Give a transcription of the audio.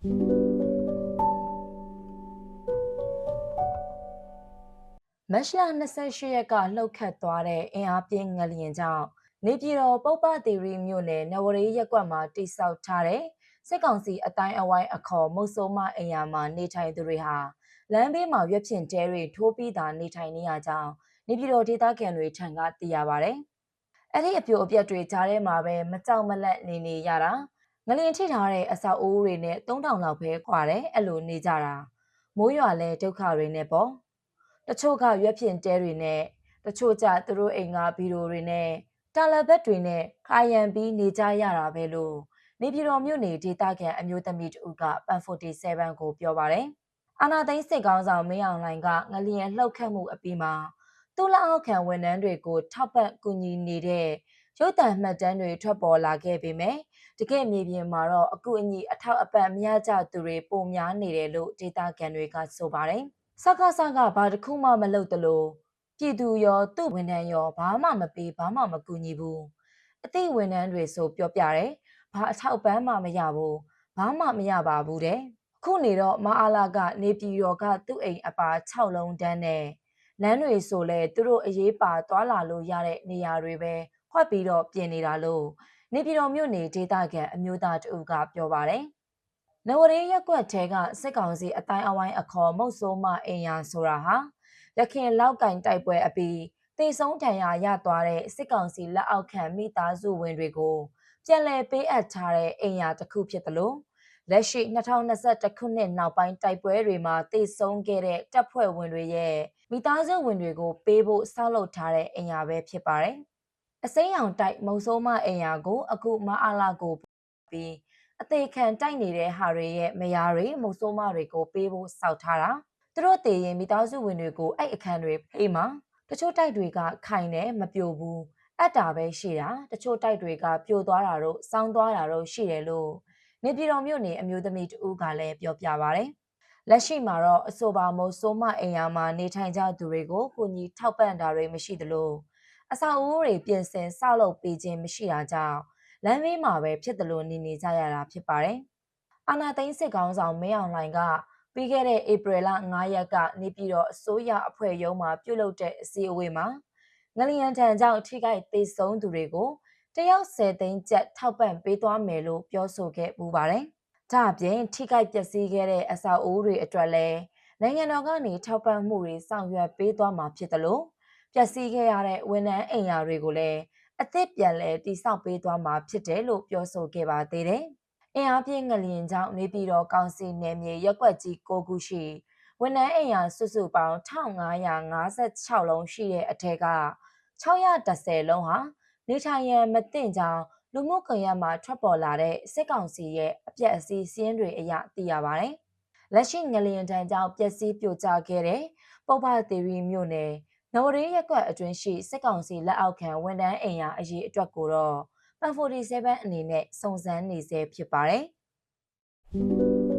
မတ်လ28ရက်ကလှုပ်ခတ်သွားတဲ့အင်အားပြင်းငလျင်ကြောင့်နေပြည်တော်ပုပ္ပသီရိမြို့နယ်နဝရီရက်ကွက်မှာတိစောက်ထားတဲ့စစ်ကောင်စီအတိုင်းအဝိုင်းအခေါ်မုတ်ဆိုးမအိမ်ယာမှာနေထိုင်သူတွေဟာလမ်းဘေးမှာရွက်ဖြင့်တဲတွေထိုးပြီးသာနေထိုင်နေရကြောင်းနေပြည်တော်ဒေသခံတွေထံကသိရပါဗျ။အဲ့ဒီအပြိုအပြက်တွေကြားထဲမှာပဲမကြောက်မလန့်နေနေရတာ ငလျင်ထိထားတဲ့အဆောက်အဦတွေနဲ့3000လောက်ပဲခွာတယ်အဲ့လိုနေကြတာမိုးရွာလဲဒုက္ခတွေနဲ့ပေါ့တချို့ကရွက်ဖြင့်တဲတွေနဲ့တချို့ကြသူတို့အိမ်ကဗီဒီယိုတွေနဲ့တာလဘက်တွေနဲ့ခါရန်ပြီးနေကြရတာပဲလို့နေပြည်တော်မြို့နေဒေသခံအမျိုးသမီးတဦးကပန်47ကိုပြောပါတယ်။အာနာသိန်းစစ်ကောင်းဆောင်မင်းအောင်လှိုင်ကငလျင်လှုပ်ခတ်မှုအပြီးမှာသူ့လက်အောက်ခံဝန်ထမ်းတွေကိုထောက်ပံ့ကူညီနေတဲ့ ရုပ်သံမှတ်တမ်းတွေထွက်ပေါ်လာခဲ့ပေမဲ့တကယ့်မြေပြင်မှာတော့အကူအညီအထောက်အပံ့မရကြသူတွေပုံများနေတယ်လို့ဒေတာကန်တွေကဆိုပါတယ်။စကားစကားဘာတစ်ခုမှမလုပ်တလို့ပြည်သူရောသူ့ဝန်ထမ်းရောဘာမှမပေးဘာမှမကူညီဘူး။အသိဝန်ထမ်းတွေဆိုပြောပြတယ်။ဘာအထောက်ပံ့မှမရဘူး။ဘာမှမရပါဘူးတဲ့။ခုနေတော့မအားလာကနေပြည်တော်ကသူ့အိမ်အပါ6လုံးတန်းနဲ့လမ်းတွေဆိုလဲသူတို့အရေးပါသွားလာလို့ရတဲ့နေရာတွေပဲ ဖွက်ပြီးတော့ပြင်နေတာလို့နေပြည်တော်မြို့နေဒေသခံအမျိုးသားတဦးကပြောပါတယ်။နဝရင်းရက်ကွက်ထဲကစစ်ကောင်စီအတိုင်းအဝိုင်းအခေါ်မုတ်ဆိုးမအင်ယာဆိုတာဟာရခင်လောက်ကင်တိုက်ပွဲအပြီးတေဆုံးထံရရသွားတဲ့စစ်ကောင်စီလက်အောက်ခံမိသားစုဝင်တွေကိုပြန်လည်ပေးအပ်ထားတဲ့အိမ်ယာတစ်ခုဖြစ်တယ်လို့လက်ရှိ2021ခုနှစ်နောက်ပိုင်းတိုက်ပွဲတွေမှာတေဆုံးခဲ့တဲ့တပ်ဖွဲ့ဝင်တွေရဲ့မိသားစုဝင်တွေကိုပေးဖို့စောက်လုပ်ထားတဲ့အိမ်ယာပဲဖြစ်ပါတယ်။ အစိမ်းရောင်တိုက်မုံဆိုးမအိမ်ယာကို အခုမအားလာကိုပြီးအသေးခံတိုက်နေတဲ့ဟာတွေရဲ့မယားတွေမုံဆိုးမတွေကိုပေးဖို့စောက်ထားတာသူတို့တည်ရင်မိသားစုဝင်တွေကိုအဲ့အခန်းတွေဖေးမှာတချို့တိုက်တွေကခိုင်နေမပြိုဘူးအပ်တာပဲရှိတာတချို့တိုက်တွေကပြိုသွားတာတို့စောင်းသွားတာတို့ရှိတယ်လို့နေပြည်တော်မြို့နေအမျိုးသမီးတဦးကလည်းပြောပြပါဗျ။လက်ရှိမှာတော့အဆိုပါမိုးဆိုးမအိမ်ယာမှာနေထိုင်ကြသူတွေကိုကိုကြီးထောက်ပံ့တာတွေမရှိသလို အဆောက်အဦတွေပြင်ဆင်ဆောက်လုပ်ပေးခြင်းမရှိတာကြောင့်လမ်းဘေးမှာပဲဖြစ်တယ်လို့နေနေကြရတာဖြစ်ပါတယ်။အာနာသိန်းစစ်ကောင်းဆောင်မင်းအောင်လှိုင်ကပြီးခဲ့တဲ့ဧပြီလ9ရက်ကနေပြည်တော်အစိုးရအဖွဲ့ရုံးမှာပြုလုပ်တဲ့အစည်းအဝေးမှာငလျင်ထံကြောင့်ထိခိုက်သေးဆုံးသူတွေကိုတယောက်10သိန်းကျပ်ထောက်ပံ့ပေးသွားမယ်လို့ပြောဆိုခဲ့ပူပါတယ်။ဒါ့အပြင်ထိခိုက်ပျက်စီးခဲ့တဲ့အဆောက်အဦတွေအတွက်လည်းနိုင်ငံတော်ကနေထောက်ပံ့မှုတွေဆောင်ရွက်ပေးသွားမှာဖြစ်တယ်လို့ ပျက်စီးခဲ့ရတဲ့ဝန်ထမ်းအိမ်ယာတွေကိုလည်းအသစ်ပြန်လည်တည်ဆောက်ပေးသွားမှာဖြစ်တယ်လို့ပြောဆိုခဲ့ပါသေးတယ်။အင်အားပြင်းငလျင်ကြောင့်နေပြည်တော်ကောင်စီနယ်မြေရက်ွက်ကြီး၉ခုရှိဝန်ထမ်းအိမ်ယာစုစုပေါင်း1556လုံးရှိတဲ့အထက်က610လုံးဟာနေထိုင်ရန်မသင့်ကြောင်းလူမှုကွန်ရက်မှာထွက်ပေါ်လာတဲ့စစ်ကောင်စီရဲ့အပြက်အစည်းစည်းတွေအရသိရပါတယ်။လက်ရှိငလျင်တန်းကြောင့်ပျက်စီးပြိုကျခဲ့တဲ့ပုပ္ပသီရိမြို့နယ် နဝရီရက်ကွက်အတွင်းရှိစစ်ကောင်စီလက်အောက်ခံဝန်ထမ်းအိမ်ယာအရေးအတွက်ကိုတော့ပန်47 အနေနဲ့စုံစမ်းနေဆဲဖြစ်ပါတယ်။